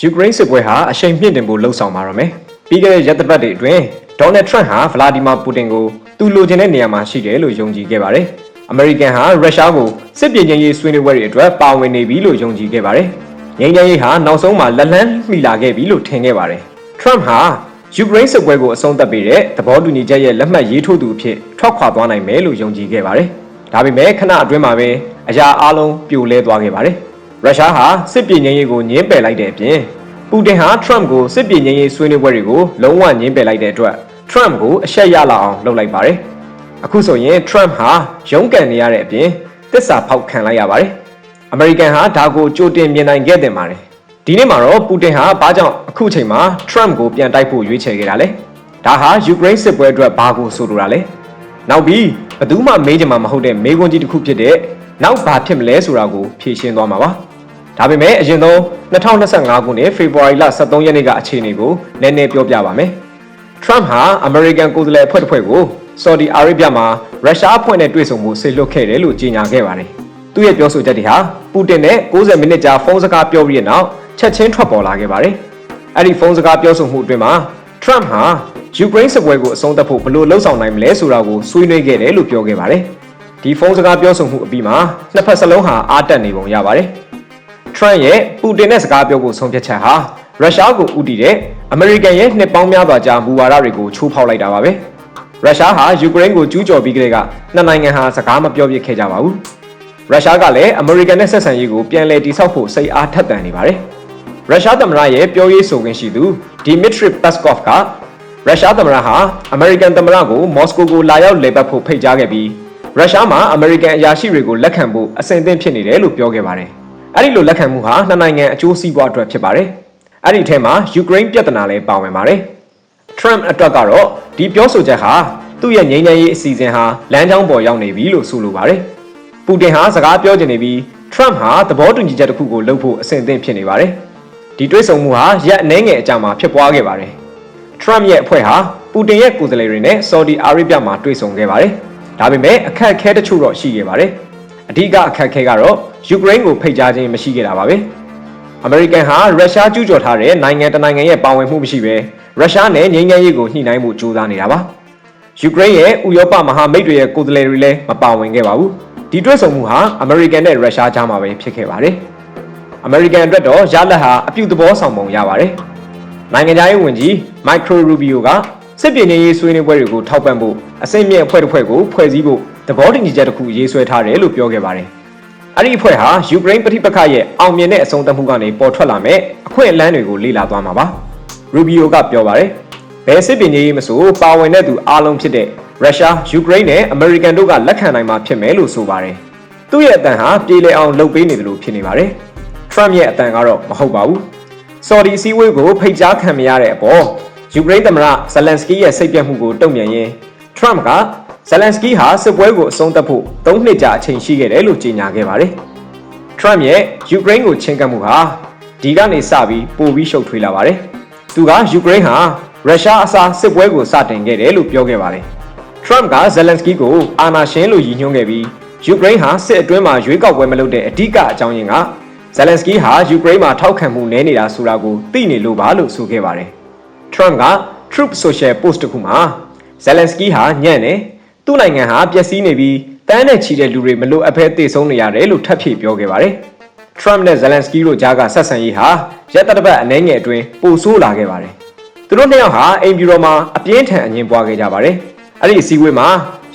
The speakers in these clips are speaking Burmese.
ယူကရိန်းစစ်ပွဲဟာအရှိန်မြင့်တင်ဖို့လှုံ့ဆော်မှာတော့မယ်။ပြီးခဲ့တဲ့ရက်သတ္တပတ်တွေအတွင်းဒေါ်နယ်ထရန့်ဟာဗလာဒီမာပူတင်ကိုသူလိုချင်တဲ့နေရာမှာရှိတယ်လို့ယုံကြည်ခဲ့ပါတယ်။အမေရိကန်ဟာရုရှားကိုစစ်ပြေချင်းရေးဆွေးနွေးပွဲတွေအတွက်ပါဝင်နေပြီလို့ယုံကြည်ခဲ့ပါတယ်။ငြိမ်းချမ်းရေးဟာနောက်ဆုံးမှာလက်လန်းမိလာခဲ့ပြီလို့ထင်ခဲ့ပါတယ်။ထရန့်ဟာယူကရိန်းစစ်ပွဲကိုအဆုံးသတ်ပေးတဲ့သဘောတူညီချက်ရဲ့လက်မှတ်ရေးထိုးသူအဖြစ်ထွက်ခွာသွားနိုင်မယ်လို့ယုံကြည်ခဲ့ပါတယ်။ဒါပေမဲ့ခဏအတွင်းမှာပဲအရာအလုံးပြိုလဲသွားခဲ့ပါတယ်။ ရုရှားဟာစစ်ပြေငြိမ်းရေးကိုညှင်းပယ်လိုက်တဲ့အပြင်ပူတင်ဟာထရန့်ကိုစစ်ပြေငြိမ်းရေးဆွေးနွေးပွဲတွေကိုလုံးဝညှင်းပယ်လိုက်တဲ့အတွက်ထရန့်ကိုအရှက်ရလာအောင်လုပ်လိုက်ပါတယ်။အခုဆိုရင်ထရန့်ဟာရုန်းကန်နေရတဲ့အပြင်တစ္ဆာဖောက်ခံလိုက်ရပါတယ်။အမေရိကန်ဟာဒါကိုကြိုတင်မြင်နိုင်ခဲ့တယ်ပါတယ်။ဒီနေ့မှာတော့ပူတင်ဟာဘာကြောင့်အခုချိန်မှာထရန့်ကိုပြန်တိုက်ဖို့ရွေးချယ်ခဲ့တာလဲ။ဒါဟာယူကရိန်းစစ်ပွဲအတွက်ဘာကိုဆိုလိုတာလဲ။နောက်ပြီးဘယ်သူမှမေးကြမှာမဟုတ်တဲ့မေးခွန်းကြီးတစ်ခုဖြစ်တဲ့နောက်ဘာဖြစ်မလဲဆိုတာကိုဖြေရှင်းသွားမှာပါ။ ဒါပေမဲ့အရင်ဆုံး2025ခုနှစ်ဖေဖော်ဝါရီလ23ရက်နေ့ကအခြေအနေကိုနည်းနည်းပြောပြပါမယ်။ Trump ဟာ American ကိုယ်စားလှယ်အဖွဲ့တစ်ဖွဲ့ကို Saudi Arabia မှာရုရှားအဖွဲ့နဲ့တွေ့ဆုံမှုဆေလွတ်ခဲ့တယ်လို့ကြေညာခဲ့ပါတယ်။သူ့ရဲ့ပြောဆိုချက်တွေဟာပူတင်နဲ့60မိနစ်ကြာဖုန်းစကားပြောပြီးတဲ့နောက်ချက်ချင်းထွက်ပေါ်လာခဲ့ပါတယ်။အဲ့ဒီဖုန်းစကားပြောဆိုမှုအတွင်းမှာ Trump ဟာယူကရိန်းစစ်ပွဲကိုအဆုံးသတ်ဖို့ဘယ်လိုလှုံ့ဆော်နိုင်မလဲဆိုတာကိုဆွေးနွေးခဲ့တယ်လို့ပြောခဲ့ပါတယ်။ဒီဖုန်းစကားပြောဆိုမှုအပြီးမှာနှစ်ဖက်စလုံးဟာအားတက်နေပုံရပါတယ်။ Trump ရဲ့ပူတင်နဲ့စကားပြောဖို့ဆုံးဖြတ်ချက်ဟာရုရှားကိုဥတီတဲ့အမေရိကန်ရဲ့နှစ်ပေါင်းများစွာကြာမူဝါဒတွေကိုချိုးဖောက်လိုက်တာပါပဲ။ရုရှားဟာယူကရိန်းကိုကျူးကျော်ပြီးကတည်းကနှစ်နိုင်ငံဟာစကားမပြောပြခဲ့ကြပါဘူး။ရုရှားကလည်းအမေရိကန်နဲ့ဆက်ဆံရေးကိုပြန်လည်တည်ဆောက်ဖို့စိတ်အားထက်သန်နေပါတယ်။ရုရှားသမ္မတရဲ့ပြောရေးဆိုခွင့်ရှိသူဒီမစ်ထရီပတ်စကော့ဖ်ကရုရှားသမ္မတဟာအမေရိကန်သမ္မတကိုမော်စကိုကိုလာရောက်လည်ပတ်ဖို့ဖိတ်ကြားခဲ့ပြီးရုရှားမှာအမေရိကန်အရာရှိတွေကိုလက်ခံဖို့အဆင်သင့်ဖြစ်နေတယ်လို့ပြောခဲ့ပါတယ်။ အဲ့ဒီလိုလက်ခံမှုဟာနှစ်နိုင်ငံအကျိုးစီးပွားအတွက်ဖြစ်ပါတယ်။အဲ့ဒီထဲမှာယူကရိန်းပြဿနာလည်းပါဝင်ပါတယ်။ Trump အတွက်ကတော့ဒီပြောဆိုချက်ဟာသူ့ရဲ့ငြိမ်းချမ်းရေးအစီအစဉ်ဟာလမ်းကြောင်းပေါ်ရောက်နေပြီလို့ဆိုလိုပါတယ်။ပူတင်ဟာစကားပြောချင်နေပြီး Trump ဟာသဘောတူညီချက်တစ်ခုကိုလုပ်ဖို့အဆင်သင့်ဖြစ်နေပါတယ်။ဒီတွေးဆုံမှုဟာရက်အနှဲငယ်အကြာမှာဖြစ်ပွားခဲ့ပါတယ်။ Trump ရဲ့အဖွဲ့ဟာပူတင်ရဲ့ကိုယ်စားလှယ်တွေနဲ့ Saudi Arabia မှာတွေ့ဆုံခဲ့ပါတယ်။ဒါပေမဲ့အခက်အခဲတချို့တော့ရှိခဲ့ပါတယ်။အဓိကအခက်အခဲကတော့ ယူကရိန်းကိုဖိတ်ကြားခြင်းမရှိခဲ့တာပါပဲ။အမေရိကန်ဟာရုရှားကျူးကျော်ထားတဲ့နိုင်ငံတနိုင်ငံရဲ့ပါဝင်မှုမရှိဘဲရုရှားနဲ့ငြိမ်းချမ်းရေးကိုညှိနှိုင်းမှုကြိုးစားနေတာပါ။ယူကရိန်းရဲ့ဥရောပမဟာမိတ်တွေရဲ့ကိုယ်စားလှယ်တွေလည်းမပါဝင်ခဲ့ပါဘူး။ဒီတွေ့ဆုံမှုဟာအမေရိကန်နဲ့ရုရှားကြားမှာပဲဖြစ်ခဲ့ပါတယ်။အမေရိကန်အတွက်တော့ရလဒ်ဟာအပြုသဘောဆောင်ပုံရပါတယ်။နိုင်ငံခြားရေးဝန်ကြီးမိုက်ခရိုရူဘီယိုကစစ်ပြေငြိမ်းရေးဆွေးနွေးပွဲတွေကိုထောက်ပံ့ဖို့အစိမ့်မြင့်အဖွဲ့တစ်ဖွဲ့ကိုဖွဲ့စည်းဖို့သဘောတူညီချက်တစ်ခုရေးဆွဲထားတယ်လို့ပြောခဲ့ပါတယ်။ အဲ့ဒီအဖွဲ့ဟာယူကရိန်းပဋိပက္ခရဲ့အောင်မြင်တဲ့အဆုံးသတ်မှုကနေပေါ်ထွက်လာမဲ့အခွင့်အလမ်းတွေကိုလေ့လာသွားမှာပါ။ရူဘီယိုကပြောပါတယ်။ဘယ်စစ်ပြေငြိမ်းရေးမဆိုပါဝင်တဲ့သူအားလုံးဖြစ်တဲ့ရုရှားယူကရိန်းနဲ့အမေရိကန်တို့ကလက်ခံနိုင်မှာဖြစ်မယ်လို့ဆိုပါတယ်။သူ့ရဲ့အတန်ဟာပြေလည်အောင်လုပ်ပေးနေတယ်လို့ဖြစ်နေပါတယ်။ Trump ရဲ့အတန်ကတော့မဟုတ်ပါဘူး။ Saudi စီးဝေးကိုဖိတ်ကြားခံမရတဲ့အပေါ်ယူကရိန်းသမ္မတဇလန်စကီရဲ့စိတ်ပြတ်မှုကိုတုံ့ပြန်ရင်း Trump က ဇလန်စကီဟာစစ်ပွဲကိုအဆုံးသတ်ဖို့၃နှစ်ကြာအချိန်ရှိခဲ့တယ်လို့ကြေညာခဲ့ပါတယ်။ Trump ရဲ့ယူကရိန်းကိုချင်းကပ်မှုဟာဒီကနေစပြီးပိုပြီးရှုပ်ထွေးလာပါတယ်။သူကယူကရိန်းဟာရုရှားအစားစစ်ပွဲကိုစတင်ခဲ့တယ်လို့ပြောခဲ့ပါတယ်။ Trump ကဇလန်စကီကိုအာဏာရှင်လို့ရည်ညွှန်းခဲ့ပြီးယူကရိန်းဟာစစ်အတွင်းမှာရွေးကောက်ပွဲမလုပ်တဲ့အဓိကအကြောင်းရင်းကဇလန်စကီဟာယူကရိန်းမှာထောက်ခံမှုနည်းနေတာဆိုတာကိုသိနေလို့ပါလို့ဆိုခဲ့ပါတယ်။ Trump က Truth Social Post တစ်ခုမှာဇလန်စကီဟာညံ့တယ် သူ့နိုင်ငံဟာပျက်စီးနေပြီးတန်းနဲ့ချီတဲ့လူတွေမလို့အဖဲသေဆုံးနေရတယ်လို့ထပ်ဖြည့်ပြောခဲ့ပါတယ်။ Trump နဲ့ Zelensky တို့ကြားကဆက်ဆံရေးဟာရက်တပတ်အနည်းငယ်အတွင်းပိုဆိုးလာခဲ့ပါတယ်။သူတို့နှစ်ယောက်ဟာအိမ်ဖြူတော်မှာအပြင်းထန်အငြင်းပွားခဲ့ကြပါတယ်။အဲ့ဒီအစည်းအဝေးမှာ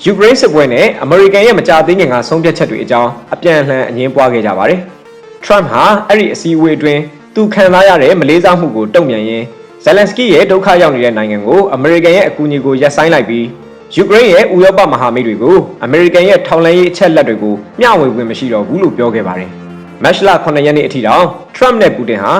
ယူကရိန်းစစ်ပွဲနဲ့အမေရိကန်ရဲ့မကြာသေးခင်ကဆုံးဖြတ်ချက်တွေအကြောင်းအပြန်အလှန်အငြင်းပွားခဲ့ကြပါတယ်။ Trump ဟာအဲ့ဒီအစည်းအဝေးအတွင်းသူခံစားရတဲ့မလေးစားမှုကိုတုံ့ပြန်ရင်းဇလန်စကီရဲ့ဒုက္ခရောက်နေတဲ့နိုင်ငံကိုအမေရိကန်ရဲ့အကူအညီကိုရပ်ဆိုင်းလိုက်ပြီး ယူကရိန်းရဲ့ဥရောပမဟာမိတ်တွေကိုအမေရိကန်ရဲ့ထောင်လှမ်းရေးအချက်လက်တွေကိုမျှဝေခွင့်မရှိတော့ဘူးလို့ပြောခဲ့ပါတယ်။မတ်လ9ရက်နေ့အထိတောင်ထရမ့်နဲ့ပူတင်ဟာ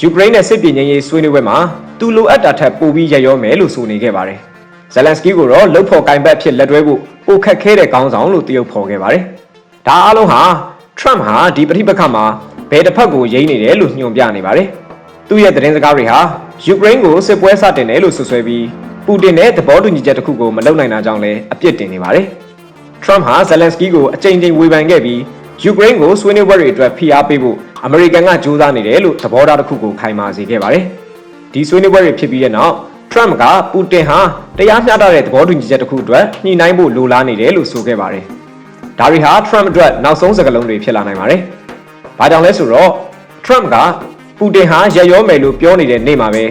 ယူကရိန်းနဲ့စစ်ပြေငြိမ်းရေးဆွေးနွေးပွဲမှာသူလိုအပ်တာထက်ပိုပြီးရရောမယ်လို့ဆိုနေခဲ့ပါတယ်။ဇလန်စကီကိုတော့လှုပ်ဖော်ကင်ဘတ်ဖြစ်လက်တွဲဖို့ပိုခက်ခဲတဲ့ကောင်းဆောင်လို့တရုပ်ဖော်ခဲ့ပါတယ်။ဒါအားလုံးဟာထရမ့်ဟာဒီပဋိပက္ခမှာဘယ်တစ်ဖက်ကိုယိမ်းနေတယ်လို့ညွှန်ပြနေပါတယ်။သူ့ရဲ့သတင်းစကားတွေဟာယူကရိန်းကိုစစ်ပွဲစတင်တယ်လို့ဆိုဆွဲပြီး ပူတင်နဲ့သဘောတူညီချက်တစ်ခုကိုမလုပ်နိုင်တာကြောင့်လည်းအပြစ်တင်နေပါတယ်။ Trump ဟာ Zelensky ကိုအကြိမ်ကြိမ်ဝေဖန်ခဲ့ပြီးယူကရိန်းကိုဆွေးနွေးပွဲတွေအတွက်ဖိအားပေးဖို့အမေရိကန်ကကြိုးစားနေတယ်လို့သဘောထားတစ်ခုကိုခိုင်မာစေခဲ့ပါတယ်။ဒီဆွေးနွေးပွဲတွေဖြစ်ပြီးတဲ့နောက်ထရမ့်ကပူတင်ဟာတရားမျှတတဲ့သဘောတူညီချက်တစ်ခုအတွက်ညှိနှိုင်းဖို့လိုလားနေတယ်လို့ဆိုခဲ့ပါတယ်။ဒါတွေဟာထရမ့်အတွက်နောက်ဆုံးစကားလုံးတွေဖြစ်လာနိုင်ပါတယ်။ဘာကြောင့်လဲဆိုတော့ထရမ့်ကပူတင်ဟာရရောမယ်လို့ပြောနေတဲ့နေ့မှာပဲ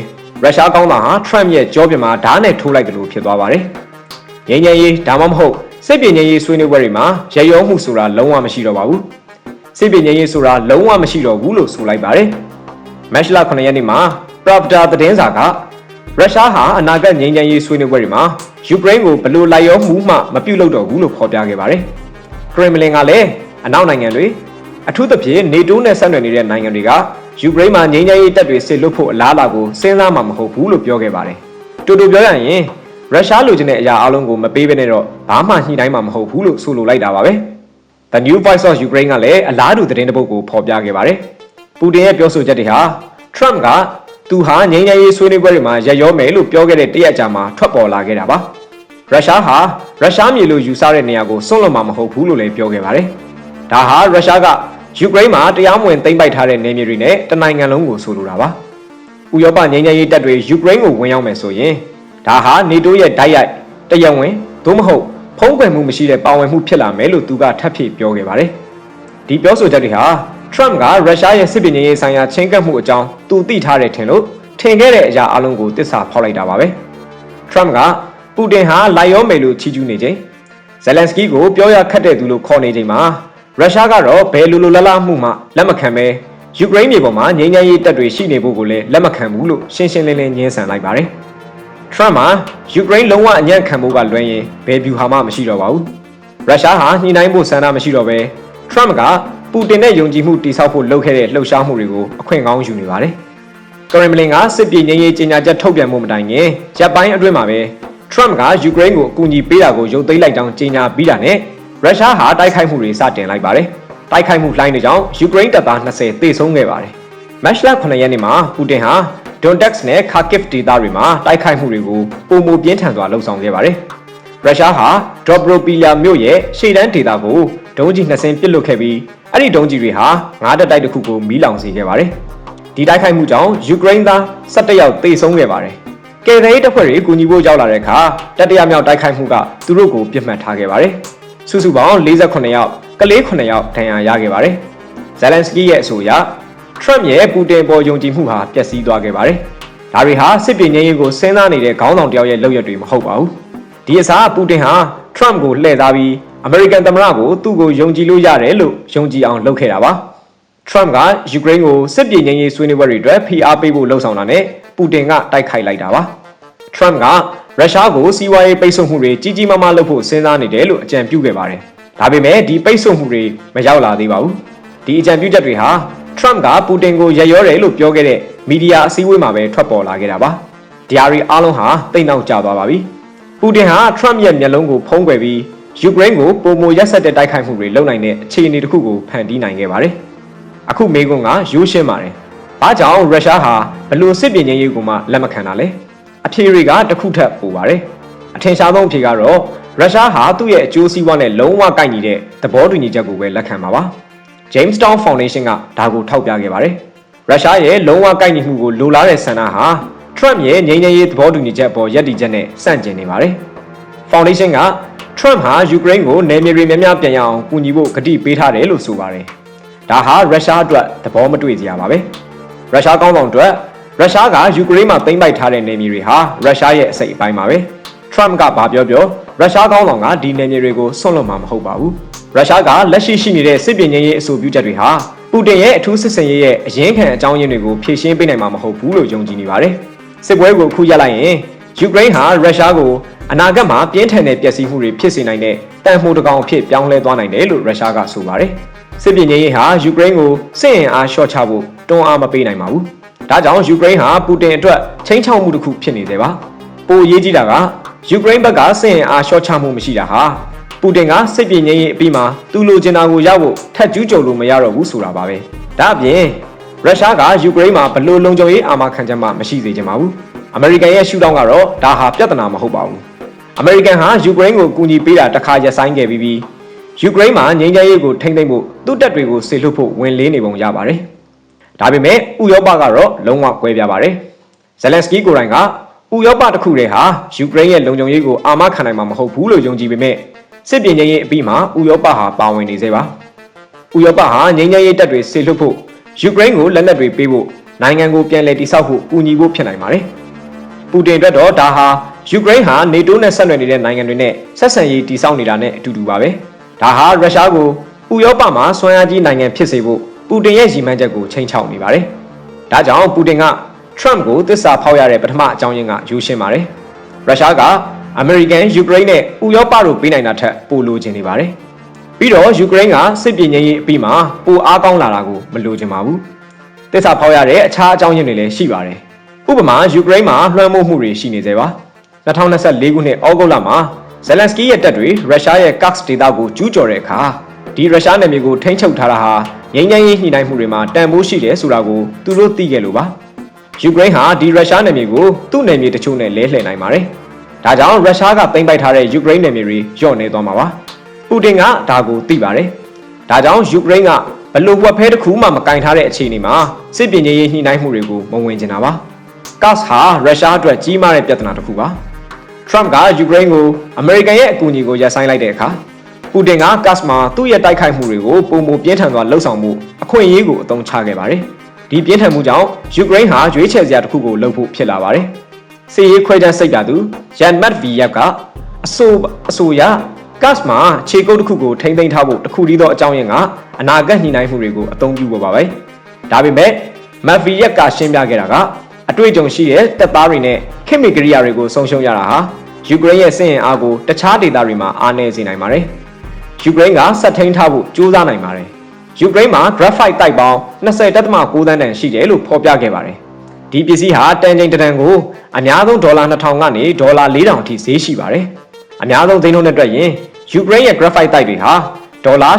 ရုရှားကောင်းဆောင်ဟာထရမ့်ရဲ့ကြောပြမှာဓာတ်နဲ့ထိုးလိုက်တယ်လို့ဖြစ်သွားပါတယ်။ငြိမ်းချမ်းရေးဒါမှမဟုတ်စစ်ပြေငြိမ်းရေးဆွေးနွေးပွဲတွေမှာရရောမှုဆိုတာလုံးဝမရှိတော့ပါဘူး။စစ်ပြေငြိမ်းရေးဆိုတာလုံးဝမရှိတော့ဘူးလို့ဆိုလိုက်ပါတယ်။မက်ရှလာ9ရက်နေ့မှာ Pravda သတင်းစာကရုရှားဟာအနာဂတ်ငြိမ်းချမ်းရေးဆွေးနွေးပွဲတွေမှာယူကရိန်းကိုဘလို့လိုက်ရောမှုမှမပြုတ်လို့တော့ဘူးလို့ဖော်ပြခဲ့ပါတယ်။ခရမလင်ကလည်းအနောက်နိုင်ငံတွေအထူးသဖြင့်နေတိုးနဲ့ဆက်နွယ်နေတဲ့နိုင်ငံတွေက ယူကရိန်းမှာငြိမ်းချမ်းရေးတပ်တွေဆစ်လွတ်ဖို့အလားအလာကိုစဉ်းစားမှမဟုတ်ဘူးလို့ပြောခဲ့ပါတယ်။တူတူပြောရရင်ရုရှားလိုချင်တဲ့အရာအလုံးကိုမပေးဘဲနဲ့တော့ဘာမှညှိနှိုင်းမှာမဟုတ်ဘူးလို့ဆိုလိုလိုက်တာပါပဲ။ The New Voice of Ukraine ကလည်းအလားတူသတင်းတစ်ပုဒ်ကိုဖော်ပြခဲ့ပါတယ်။ပူတင်ရဲ့ပြောဆိုချက်တွေဟာ Trump ကသူဟာငြိမ်းချမ်းရေးဆွေးနွေးပွဲတွေမှာရရောမယ်လို့ပြောခဲ့တဲ့တရက်ကြာမှာထွက်ပေါ်လာခဲ့တာပါ။ရုရှားဟာရုရှားမြေလို့ယူဆတဲ့နေရာကိုစွန့်လွတ်မှာမဟုတ်ဘူးလို့လည်းပြောခဲ့ပါတယ်။ဒါဟာရုရှားက ယူကရိန်းမှာတရားမဝင်သိမ်းပိုက်ထားတဲ့နေမြေတွေနဲ့တနိုင်ငံလုံးကိုဆိုလိုတာပါ။ဥရောပငြိမ်းချမ်းရေးတပ်တွေယူကရိန်းကိုဝင်ရောက်မယ်ဆိုရင်ဒါဟာနေတိုးရဲ့တိုက်ရိုက်တရားဝင်သို့မဟုတ်ဖုံးကွယ်မှုမရှိတဲ့ပါဝင်မှုဖြစ်လာမယ်လို့သူကထပ်ဖြည့်ပြောခဲ့ပါတယ်။ဒီပြောဆိုချက်တွေဟာ Trump ကရုရှားရဲ့စစ်ပင်ရေးဆိုင်ရာချင်းကပ်မှုအကြောင်းသူသိထားတယ်ထင်လို့ထင်ခဲ့တဲ့အရာအလုံးကိုတစ္ဆာဖောက်လိုက်တာပါပဲ။ Trump ကပူတင်ဟာလိုက်ရောမယ်လို့ချီးကျူးနေချိန်ဇယ်လန်စကီကိုပြောရခက်တဲ့သူလို့ခေါ်နေချိန်မှာ ရုရှားကတော့ဘယ်လိုလိုလလမှုမှလက်မခံပဲယူကရိန်းပြည်ပေါ်မှာငြိမ်းချမ်းရေးတပ်တွေရှိနေဖို့ကိုလည်းလက်မခံဘူးလို့ရှင်းရှင်းလင်းလင်းညင်းဆန်လိုက်ပါတယ်။ Trump မှာယူကရိန်းလုံးဝအညံ့ခံဖို့ကလွှဲရင်ဘယ်ဗျူဟာမှမရှိတော့ပါဘူး။ရုရှားဟာညှိနှိုင်းဖို့ဆန္ဒမရှိတော့ပဲ Trump ကပူတင်နဲ့ယုံကြည်မှုတိစောက်ဖို့လုပ်ခဲ့တဲ့လှုပ်ရှားမှုတွေကိုအခွင့်ကောင်းယူနေပါတယ်။ကရမလင်ကစစ်ပြေငြိမ်းရေးကြေညာချက်ထုတ်ပြန်မှုမတိုင်ခင်ဂျပန်အတွင်းမှာပဲ Trump ကယူကရိန်းကိုအကူအညီပေးတာကိုရုပ်သိမ်းလိုက်ကြောင်းကြေညာပြီးတာနဲ့ ရုရှားဟာတိုက်ခိုက်မှုတွေစတင်လိုက်ပါတယ်။တိုက်ခိုက်မှုလှိုင်းတွေကြောင့်ယူကရိန်းတပ်သား20သေဆုံးခဲ့ပါတယ်။မက်ရှလာ9ရက်နေ့မှာပူတင်ဟာဒွန်တက်စ်နဲ့ခါကစ်ဒေသတွေမှာတိုက်ခိုက်မှုတွေကိုပုံမပြင်းထန်စွာလှုံ့ဆော်ခဲ့ပါတယ်။ရုရှားဟာဒရိုဘရိုပီယာမြို့ရဲ့ရှေ့တန်းဒေသကိုဒုံးကြီးနှစ်စင်းပစ်လွတ်ခဲ့ပြီးအဲ့ဒီဒုံးကြီးတွေဟာငါးတက်တိုက်တစ်ခုကိုမီးလောင်စေခဲ့ပါတယ်။ဒီတိုက်ခိုက်မှုကြောင့်ယူကရိန်းသား17ယောက်သေဆုံးခဲ့ပါတယ်။ကယ်ဆယ်ရေးတပ်ဖွဲ့တွေကူညီဖို့ရောက်လာတဲ့အခါတတိယမြောက်တိုက်ခိုက်မှုကသူတို့ကိုပြစ်မှတ်ထားခဲ့ပါတယ်။ စုစုပေါင်း48ယောက်ကလေး9ယောက်ဒဏ်ရာရခဲ့ပါတယ်။ဇယ်လန်စကီရဲ့အဆိုအရထရမ့်ရဲ့ပူတင်ပေါ်ယုံကြည်မှုဟာပျက်စီးသွားခဲ့ပါတယ်။ဒါတွေဟာစစ်ပြေငြိမ်းရေးကိုစဉ်းစားနေတဲ့ခေါင်းဆောင်တယောက်ရဲ့လုပ်ရက်တွေမဟုတ်ပါဘူး။ဒီအစားပူတင်ဟာထရမ့်ကိုလှည့်စားပြီးအမေရိကန်သမ္မတကိုသူ့ကိုယုံကြည်လို့ရတယ်လို့ယုံကြည်အောင်လုပ်ခဲ့တာပါ။ Trump ကယူကရိန်းကိုစစ်ပြေငြိမ်းရေးဆွေးနွေးပွဲတွေအတွက်ဖိအားပေးဖို့လှုံ့ဆော်တာနဲ့ပူတင်ကတိုက်ခိုက်လိုက်တာပါ။ Trump က ရုရှားကိုစီးပွားရေးပိတ်ဆို့မှုတွေကြီးကြီးမားမားလုပ်ဖို့စဉ်းစားနေတယ်လို့အကြံပြုခဲ့ပါတယ်။ဒါပေမဲ့ဒီပိတ်ဆို့မှုတွေမရောက်လာသေးပါဘူး။ဒီအကြံပြုချက်တွေဟာ Trump ကပူတင်ကိုရရောတယ်လို့ပြောခဲ့တဲ့မီဒီယာအစည်းအဝေးမှာပဲထွက်ပေါ်လာခဲ့တာပါ။ဒီအရီအားလုံးဟာတိတ်နောက်ကျသွားပါပြီ။ပူတင်ဟာ Trump ရဲ့မျက်လုံးကိုဖုံးကွယ်ပြီးယူကရိန်းကိုပုံမရက်ဆက်တဲ့တိုက်ခိုက်မှုတွေလုပ်နိုင်တဲ့အခြေအနေတစ်ခုကိုဖန်တီးနိုင်ခဲ့ပါတယ်။အခုမေကွန်းကရိုးရှင်းပါတယ်။ဘာကြောင့်ရုရှားဟာဘလို့စစ်ပြင်ချင်းရေးကိုမှလက်မခံတာလဲ။ အဖြေတွေကတစ်ခုထပ်ပိုပါတယ်။အထင်ရှားဆုံးအဖြေကတော့ရုရှားဟာသူ့ရဲ့အကျိုးစီးပွားနဲ့လုံးဝကိုက်ညီတဲ့သဘောတူညီချက်ကိုပဲလက်ခံပါပါ။ Jamestown Foundation ကဒါကိုထောက်ပြခဲ့ပါတယ်။ရုရှားရဲ့လုံးဝကိုက်ညီမှုကိုလိုလားတဲ့ဆန္ဒဟာ Trump ရဲ့ငြိမ်းချမ်းရေးသဘောတူညီချက်ပေါ်ယက်တီချက်နဲ့ဆန့်ကျင်နေပါတယ်။ Foundation က Trump ဟာယူကရိန်းကိုနယ်မြေတွေများများပြန်ရအောင်ကူညီဖို့ကတိပေးထားတယ်လို့ဆိုပါတယ်။ဒါဟာရုရှားအတွက်သဘောမတွေ့စရာပါပဲ။ရုရှားကောင်းဆောင်အတွက် ရုရှားကယူကရိန်းမှာသိမ်းပိုက်ထားတဲ့နယ်မြေတွေဟာရုရှားရဲ့အစိတ်အပိုင်းပါပဲ။ Trump ကဘာပြောပြောရုရှားကောင်းဆောင်ကဒီနယ်မြေတွေကိုဆွန့်လွတ်မှာမဟုတ်ပါဘူး။ရုရှားကလက်ရှိရှိနေတဲ့စစ်ပြင်ရေးအဆိုပြုချက်တွေဟာပူတင်ရဲ့အထူးစစ်စင်ရေးရဲ့အရင်းခံအကြောင်းရင်းတွေကိုဖြည့်ရှင်းပေးနိုင်မှာမဟုတ်ဘူးလို့ယုံကြည်နေပါတယ်။စစ်ပွဲကိုခုရလိုက်ရင်ယူကရိန်းဟာရုရှားကိုအနာဂတ်မှာပြင်းထန်တဲ့ပျက်စီးမှုတွေဖြစ်စေနိုင်တဲ့တန်မှုတကောင်အဖြစ်ပြောင်းလဲသွားနိုင်တယ်လို့ရုရှားကဆိုပါတယ်။စစ်ပြင်ရေးဟာယူကရိန်းကိုစစ်ရင်အားလျှော့ချဖို့တွန်းအားမပေးနိုင်ပါဘူး။ ဒါကြောင့်ယူကရိန်းဟာပူတင်အတွက်ချိန်ချောက်မှုတစ်ခုဖြစ်နေသေးပါ။ပိုအရေးကြီးတာကယူကရိန်းဘက်ကစစ်ရင်အားလျှော့ချမှုမရှိတာဟာပူတင်ကစစ်ပြင်ရေးအပြီးမှာသူ့လိုချင်တာကိုရဖို့ထပ်ကျူးကျော်လို့မရတော့ဘူးဆိုတာပါပဲ။ဒါအပြင်ရုရှားကယူကရိန်းမှာဘလို့လုံခြုံရေးအာမခံချက်မှမရှိစေချင်ပါဘူး။အမေရိကန်ရဲ့ရှုထောင့်ကတော့ဒါဟာပြဿနာမဟုတ်ပါဘူးအမေရိကန်ဟာယူကရိန်းကိုကူညီပေးတာတစ်ခါရပ်ဆိုင်းခဲ့ပြီးပြီးယူကရိန်းမှာငြိမ်းချမ်းရေးကိုထိန်းသိမ်းဖို့သူ့တပ်တွေကိုဆေလွတ်ဖို့ဝင်လေးနေပုံရပါတယ်။ ဒါပေမဲ့ဥရောပကတော့လုံးဝကွဲပြားပါတယ်။ဇယ်လန်စကီကိုယ်တိုင်ကဥရောပတစ်ခုတည်းဟာယူကရိန်းရဲ့လုံခြုံရေးကိုအာမခံနိုင်မှာမဟုတ်ဘူးလို့ယုံကြည်ပေမဲ့စစ်ပြင်ချင်းရေးအပြီးမှာဥရောပဟာပါဝင်နေသေးပါ။ဥရောပဟာငြိမ်းချမ်းရေးတပ်တွေဆေလွတ်ဖို့ယူကရိန်းကိုလက်နက်တွေပေးဖို့နိုင်ငံကိုပြန်လည်တည်ဆောက်ဖို့ကူညီဖို့ဖြစ်နိုင်ပါတယ်။ပူတင်အတွက်တော့ဒါဟာယူကရိန်းဟာနေတိုးနဲ့ဆက်နွယ်နေတဲ့နိုင်ငံတွေနဲ့ဆက်ဆံရေးတည်ဆောက်နေတာနဲ့အတူတူပါပဲ။ဒါဟာရုရှားကိုဥရောပမှာဆွမ်းအားကြီးနိုင်ငံဖြစ်စေဖို့ ပူတင်ရဲ့ရည်မှန်းချက်ကိုချိန်ချောက်နေပါတယ်။ဒါကြောင့်ပူတင်ကထရမ့်ကိုသစ္စာဖောက်ရတဲ့ပထမအကြောင်းရင်းကယူရှင်းပါတယ်။ရုရှားကအမေရိကန်ယူကရိန်းနဲ့ဥရောပတို့ပေးနိုင်တာထက်ပိုလိုချင်နေပါတယ်။ပြီးတော့ယူကရိန်းကစစ်ပြေငြိမ်းရေးအပြီးမှာပိုအားကောင်းလာတာကိုမလိုချင်ပါဘူး။သစ္စာဖောက်ရတဲ့အခြားအကြောင်းရင်းတွေလည်းရှိပါတယ်။ဥပမာယူကရိန်းမှာလွှမ်းမိုးမှုတွေရှိနေသေးပါ။2024ခုနှစ်ဩဂုတ်လမှာဇယ်လန်စကီရဲ့တပ်တွေရုရှားရဲ့ Kursk ဒေသကိုကျူးကျော်တဲ့အခါဒီရုရှားနယ်မြေကိုထိန်းချုပ်ထားတာဟာ ငြိမ်းချမ်းရေးညှိနှိုင်းမှုတွေမှာတန်ဖိုးရှိတယ်ဆိုတာကိုသူတို့သိခဲ့လို့ပါယူကရိန်းဟာဒီရုရှားနယ်မြေကိုသူ့နယ်မြေတချို့နဲ့လဲလှယ်နိုင်ပါတယ်ဒါကြောင့်ရုရှားကသိမ်းပိုက်ထားတဲ့ယူကရိန်းနယ်မြေတွေညှော့နေသွားမှာပါပူတင်ကဒါကိုသိပါတယ်ဒါကြောင့်ယူကရိန်းကဘလို့ဝက်ဖဲတစ်ခုမှမကင်ထားတဲ့အခြေအနေမှာစစ်ပင်ကြီးရေးညှိနှိုင်းမှုတွေကိုမဝင်ချင်တာပါကတ်ဟာရုရှားအတွက်ကြီးမားတဲ့ပြဿနာတစ်ခုပါထရမ့်ကယူကရိန်းကိုအမေရိကန်ရဲ့အကူအညီကိုရပ်ဆိုင်းလိုက်တဲ့အခါ ပူတင်ကကတ်မှာသူ့ရဲ့တိုက်ခိုက်မှုတွေကိုပုံမပြင်းထန်စွာလှုပ်ဆောင်မှုအခွင့်အရေးကိုအသုံးချခဲ့ပါတယ်။ဒီပြင်းထန်မှုကြောင့်ယူကရိန်းဟာရွေးချယ်စရာတစ်ခုကိုလုပ်ဖို့ဖြစ်လာပါတယ်။စစ်ရေးခွဲခြားစိတ်ဓာတ်သူယန်မတ်ဗီယက်ကအဆိုအဆိုရကတ်မှာခြေကုပ်တစ်ခုကိုထိမ့်သိမ်းထားဖို့တခုတည်းသောအကြောင်းရင်းကအနာဂတ်ညှိနှိုင်းမှုတွေကိုအသုံးပြုဖို့ပါပဲ။ဒါပေမဲ့မတ်ဗီယက်ကရှင်းပြခဲ့တာကအတွေ့အကြုံရှိတဲ့တပ်သားတွေနဲ့ခေတ်မီကရိယာတွေကိုဆုံးရှုံးရတာဟာယူကရိန်းရဲ့စစ်ရင်အားကိုတခြားဒေသတွေမှာအားနည်းစေနိုင်ပါတယ်။ ယူကရိန်းကဆက်ထိန်ထားဖို့ကြိုးစားနိုင်ပါတယ်။ယူကရိန်းမှာ graphite တိုက်ပေါင်း20.6သန်းတန်ရှိတယ်လို့ဖော်ပြခဲ့ပါတယ်။ဒီပစ္စည်းဟာတန်ချိန်တစ်တန်ကိုအများဆုံးဒေါ်လာ2000ကနေဒေါ်လာ4000အထိဈေးရှိပါတယ်။အများဆုံးသိန်းလုံးနဲ့တွက်ရင်ယူကရိန်းရဲ့ graphite တိုက်တွေဟာဒေါ်လာ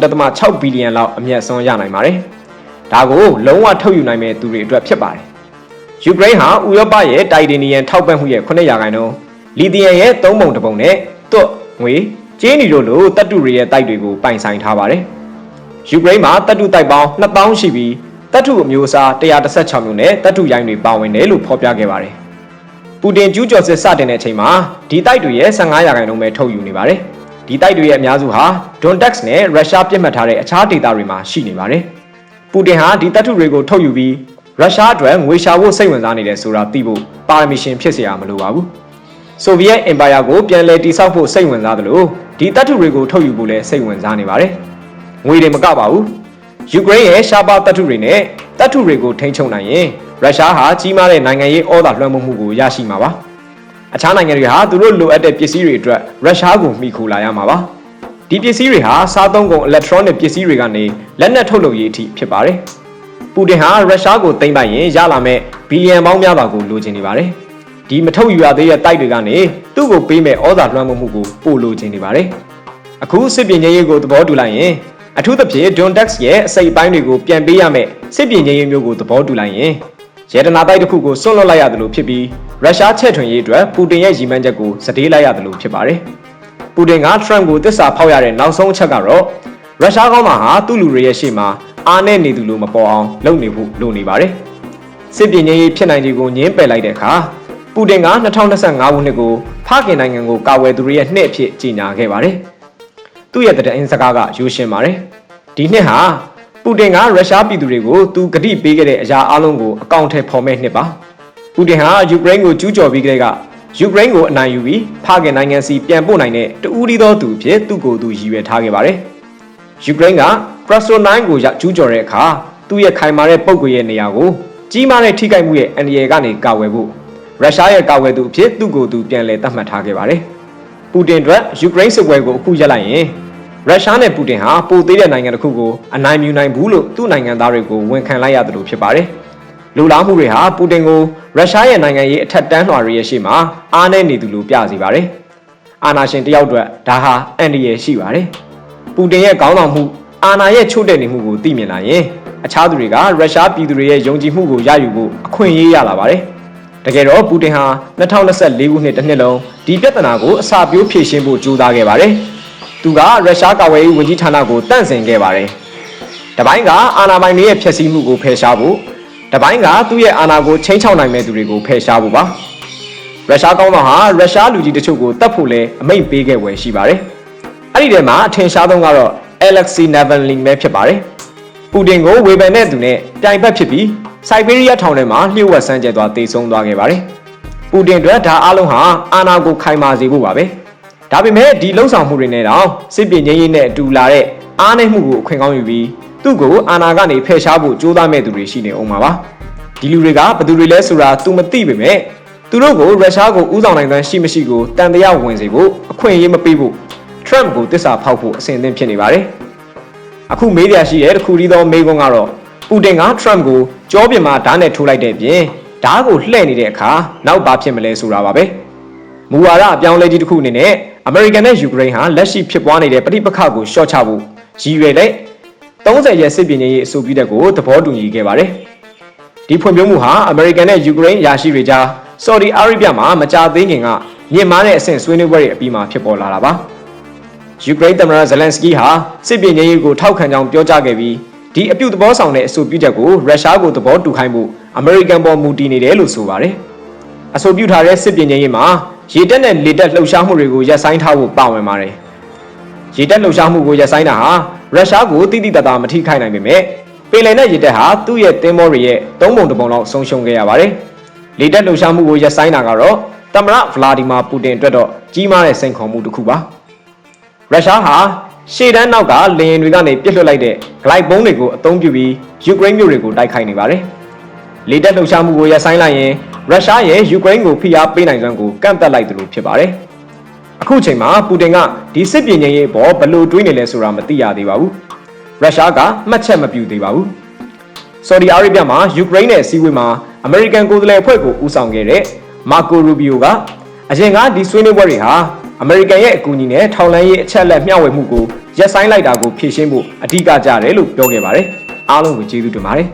83.6ဘီလီယံလောက်အမြတ်စွန်းရနိုင်ပါတယ်။ဒါကိုလုံးဝထုတ်ယူနိုင်မဲ့သူတွေအတွက်ဖြစ်ပါတယ်။ယူကရိန်းဟာဥရောပရဲ့တိုင်တနီယန်ထောက်ပံ့မှုရဲ့9ရာခိုင်နှုန်းလီသီယမ်ရဲ့3ပုံတစ်ပုံနဲ့သွတ်ငွေ ကျင်းနီတို့လိုတပ်တုတွေရဲ့တိုက်တွေကိုပိုင်ဆိုင်ထားပါတယ်။ယူကရိန်းမှာတပ်တုတိုက်ပေါင်း2000ရှိပြီးတပ်တုအမျိုးအစား116မျိုးနဲ့တပ်တုရိုင်းတွေပါဝင်တယ်လို့ဖော်ပြခဲ့ပါတယ်။ပူတင်ကျူးကျော်စစ်စတင်တဲ့အချိန်မှာဒီတိုက်တွေရဲ့15ရာခိုင်နှုန်းပဲထုတ်ယူနေပါတယ်။ဒီတိုက်တွေရဲ့အများစုဟာ Donetsk နဲ့ရုရှားပြစ်မှတ်ထားတဲ့အခြားဒေသတွေမှာရှိနေပါတယ်။ပူတင်ဟာဒီတပ်တုတွေကိုထုတ်ယူပြီးရုရှားအတွက်ငွေရှာဖို့စိတ်ဝင်စားနေတယ်ဆိုတာသိဖို့ပါရမီရှင်ဖြစ်เสียရမလိုပါဘူး။ ဆိုဗီယက်အင်ပါယာကိုပြန်လည်တည်ဆောက်ဖို့စိတ်ဝင်စားသလိုဒီတပ်ထုတွေကိုထုတ်ယူဖို့လည်းစိတ်ဝင်စားနေပါတယ်။ငွေတွေမကပါဘူး။ယူကရိန်းရဲ့ရှားပါတပ်ထုတွေနဲ့တပ်ထုတွေကိုထိန်းချုပ်နိုင်ရင်ရုရှားဟာကြီးမားတဲ့နိုင်ငံရေးဩဇာလွှမ်းမိုးမှုကိုရရှိမှာပါ။အခြားနိုင်ငံတွေဟာသူတို့လိုအပ်တဲ့ပစ္စည်းတွေအတွက်ရုရှားကိုမှီခိုလာရမှာပါ။ဒီပစ္စည်းတွေဟာစားသုံးကုန် electronic ပစ္စည်းတွေကနေလက်နက်ထုတ်လုပ်ရေးအထိဖြစ်ပါတယ်။ပူတင်ဟာရုရှားကိုသိမ်းပိုက်ရင်ရလာမဲ့ဘီလီယံပေါင်းများစွာကိုလိုချင်နေပါတယ်။ ဒီမထုတ်ယူရသေးတဲ့တိုက်တွေကနေသူ့ကိုပေးမဲ့ဩဇာလွှမ်းမိုးမှုကိုပို့လိုချင်နေပါတယ်။အခုစစ်ပင်ချင်းရေးကိုသဘောတူလိုက်ရင်အထူးသဖြင့် Donetsk ရဲ့အစိပ်ပိုင်းတွေကိုပြန်ပေးရမယ်စစ်ပင်ချင်းရေးမျိုးကိုသဘောတူလိုက်ရင်ရေတနာတိုက်တစ်ခုကိုစွန့်လွတ်လိုက်ရတယ်လို့ဖြစ်ပြီးရုရှားချဲ့ထွင်ရေးအတွက်ပူတင်ရဲ့ရည်မှန်းချက်ကိုစတေးလိုက်ရတယ်လို့ဖြစ်ပါတယ်။ပူတင်ကထရန့်ကိုတစ္ဆာဖောက်ရတဲ့နောက်ဆုံးအချက်ကတော့ရုရှားကောင်းသားဟာသူ့လူတွေရဲ့ရှေ့မှာအားနဲ့နေသူလို့မပေါ်အောင်လုပ်နေဖို့လိုနေပါတယ်။စစ်ပင်ချင်းရေးဖြစ်နိုင်ခြေကိုညှင်းပယ်လိုက်တဲ့အခါ ပူတင်က2025ခုနှစ်ကိုဖခင်နိုင်ငံကိုကာဝယ်သူတွေရဲ့နှစ်အဖြစ်ကြေညာခဲ့ပါတယ်။သူ့ရဲ့တတဲ့အင်းစကားကရိုးရှင်းပါတယ်။ဒီနှစ်ဟာပူတင်ကရုရှားပြည်သူတွေကိုသူဂတိပေးခဲ့တဲ့အရာအလုံးကိုအကောင့်ထဲပေါ်မဲ့နှစ်ပါ။ပူတင်ဟာယူကရိန်းကိုကျူးကျော်ပြီးကတည်းကယူကရိန်းကိုအနိုင်ယူပြီးဖခင်နိုင်ငံစီပြန်ပို့နိုင်တဲ့တူဦးဒီသောသူဖြစ်သူ့ကိုယ်သူရည်ရွယ်ထားခဲ့ပါတယ်။ယူကရိန်းကကရစတိုနိုင်းကိုကျူးကျော်တဲ့အခါသူ့ရဲ့ခိုင်မာတဲ့ပုံကွေရဲ့နေရာကိုကြီးမားတဲ့ထိခိုက်မှုရဲ့အန္တရာယ်ကနေကာဝယ်ဖို့ ရုရှားရဲ့ကာဝယ်သူအဖြစ်သူ့ကိုယ်သူပြန်လည်သတ်မှတ်ထားခဲ့ပါတယ်။ပူတင်အတွက်ယူကရိန်းစစ်ပွဲကိုအခုရပ်လိုက်ရင်ရုရှားနဲ့ပူတင်ဟာပိုသေးတဲ့နိုင်ငံတစ်ခုကိုအနိုင်မြူနိုင်ဘူးလို့သူ့နိုင်ငံသားတွေကိုဝန်ခံလိုက်ရတယ်လို့ဖြစ်ပါတယ်။လူလားမှုတွေဟာပူတင်ကိုရုရှားရဲ့နိုင်ငံရေးအထက်တန်းလွှာတွေရဲ့ရှေ့မှာအားနည်းနေသူလို့ပြစီပါတယ်။အာနာရှင်တယောက်အတွက်ဒါဟာအန်ဒီရဲ့ရှိပါတယ်။ပူတင်ရဲ့ခေါင်းဆောင်မှုအာနာရဲ့ချို့တဲ့နေမှုကိုသိမြင်လာရင်အခြားသူတွေကရုရှားပြည်သူတွေရဲ့ယုံကြည်မှုကိုရယူဖို့အခွင့်အရေးရလာပါတယ်။ တကယ်တော့ပူတင်ဟာ2024ခုနှစ်တစ်နှစ်လုံးဒီပြဿနာကိုအစာပြိုးဖြေရှင်းဖို့ကြိုးစားခဲ့ပါတယ်သူကရုရှားကာကွယ်ရေးဝန်ကြီးဌာနကိုတန့်စင်ခဲ့ပါတယ်။တပိုင်းကအာဏာပိုင်တွေရဲ့ဖျက်ဆီးမှုကိုဖယ်ရှားဖို့တပိုင်းကသူ့ရဲ့အာဏာကိုချိန်ချောက်နိုင်မဲ့သူတွေကိုဖယ်ရှားဖို့ပါ။ရုရှားကောင်းဆောင်ဟာရုရှားလူကြီးတချို့ကိုတတ်ဖို့လဲအမိန့်ပေးခဲ့ဝယ်ရှိပါတယ်။အဲ့ဒီထဲမှာအထင်ရှားဆုံးကတော့ Alexei Navalny ပဲဖြစ်ပါတယ်။ပူတင်ကိုဝေဖန်တဲ့သူနဲ့ပြိုင်ဘက်ဖြစ်ပြီး စိုက်ဘေးရီးယားထောင်ထဲမှာလျှို့ဝှက်ဆန်းကျဲသွားတေဆုံးသွားခဲ့ပါတယ်။ပူတင်အတွက်ဒါအားလုံးဟာအာဏာကိုခိုင်မာစေဖို့ပါပဲ။ဒါပေမဲ့ဒီလှုပ်ဆောင်မှုတွေနဲ့တော့စစ်ပင်ချင်းရေးနဲ့အတူလာတဲ့အားနည်းမှုကိုအခွင့်ကောင်းယူပြီးသူ့ကိုအာဏာကနေဖယ်ရှားဖို့ကြိုးစားမဲ့သူတွေရှိနေအောင်ပါပါ။ဒီလူတွေကဘယ်သူတွေလဲဆိုတာ तू မသိပေမဲ့သူတို့ကိုရုရှားကိုဥဆောင်နိုင်တဲ့ရှိမရှိကိုတန်တရားဝင်စေဖို့အခွင့်အရေးမပေးဖို့ Trump ကိုတစ္ဆာဖောက်ဖို့အစဉ်အသင့်ဖြစ်နေပါတယ်။အခုမေးရရှိတဲ့တစ်ခုတည်းသောမေးခွန်းကတော့ ပူတင်က Trump ကိုကြောပြင်မှာဓာတ်နဲ့ထိုးလိုက်တဲ့ပြင်ဓာတ်ကိုလှည့်နေတဲ့အခါနောက်ဘာဖြစ်မလဲဆိုတာပါပဲ။မူဝါဒအပြောင်းလဲကြီးတစ်ခုအနေနဲ့အမေရိကန်နဲ့ယူကရိန်းဟာလက်ရှိဖြစ်ပွားနေတဲ့ပဋိပက္ခကိုရှော့ချဖို့ရည်ရွယ်တဲ့30ရက်စစ်ပြင်ရေးအဆိုပြုတဲ့ကိုသဘောတူညီခဲ့ပါတယ်။ဒီဖွံ့ဖြိုးမှုဟာအမေရိကန်နဲ့ယူကရိန်းယာရှိတွေကြားဆော်ဒီအာရေဗျမှာမကြာသေးခင်ကမြင့်မားတဲ့အဆင့်ဆွေးနွေးပွဲတွေအပြီးမှာဖြစ်ပေါ်လာတာပါ။ယူကရိန်းသမ္မတဇလန်စကီဟာစစ်ပြင်ရေးကိုထောက်ခံကြောင်းပြောကြားခဲ့ပြီး ဒီအပြုတ်သဘောဆောင်တဲ့အဆိုပြုချက်ကိုရုရှားကိုသဘောတူခိုင်းဖို့အမေရိကန်ပေါ်မူတည်နေတယ်လို့ဆိုပါတယ်။အဆိုပြုထားတဲ့စစ်ပြင်ရေးမှာရေတက်နဲ့လေတက်လှုပ်ရှားမှုတွေကိုရပ်ဆိုင်းထားဖို့ပါဝင်ပါတယ်။ရေတက်လှုပ်ရှားမှုကိုရပ်ဆိုင်းတာဟာရုရှားကိုတိတိတတ်တာမထိခိုက်နိုင်ပေမဲ့ပင်လယ်နဲ့ရေတက်ဟာသူ့ရဲ့သင်္ဘောတွေရဲ့သုံးပုံတစ်ပုံလောက်ဆုံးရှုံးခဲ့ရပါတယ်။လေတက်လှုပ်ရှားမှုကိုရပ်ဆိုင်းတာကတော့သမ္မတဗလာဒီမာပူတင်အတွက်တော့ကြီးမားတဲ့စိန်ခေါ်မှုတစ်ခုပါ။ရုရှားဟာ ရှေ့တန်းနောက်ကလေယာဉ်တွေကနေပြစ်လွှတ်လိုက်တဲ့ဂလိုက်ဘုံးတွေကိုအသုံးပြုပြီးယူကရိန်းမြို့တွေကိုတိုက်ခိုက်နေပါတယ်။လေတက်လှုပ်ရှားမှုကိုရပ်ဆိုင်းလိုက်ရင်ရုရှားရဲ့ယူကရိန်းကိုဖိအားပေးနိုင်စွမ်းကိုကန့်သတ်လိုက်တယ်လို့ဖြစ်ပါတယ်။အခုချိန်မှာပူတင်ကဒီစစ်ပြင်ရေးအပေါ်ဘယ်လိုတွေးနေလဲဆိုတာမသိရသေးပါဘူး။ရုရှားကမှတ်ချက်မပြုသေးပါဘူး။ဆော်ဒီအာရေဗျမှာယူကရိန်းနဲ့စီးဝေးမှာအမေရိကန်ကိုယ်စားလှယ်အဖွဲ့ကိုဦးဆောင်ခဲ့တဲ့မာကိုရူဘီယိုကအရင်ကဒီဆွေးနွေးပွဲတွေဟာ အမေရိကန်ရဲ့အကူအညီနဲ့ထောက်လှမ်းရေးအချက်အလက်မျှဝေမှုကိုရပ်ဆိုင်းလိုက်တာကိုဖြေရှင်းဖို့အဓိကကြတယ်လို့ပြောခဲ့ပါတယ်အားလုံးကိုကျေးဇူးတင်ပါတယ်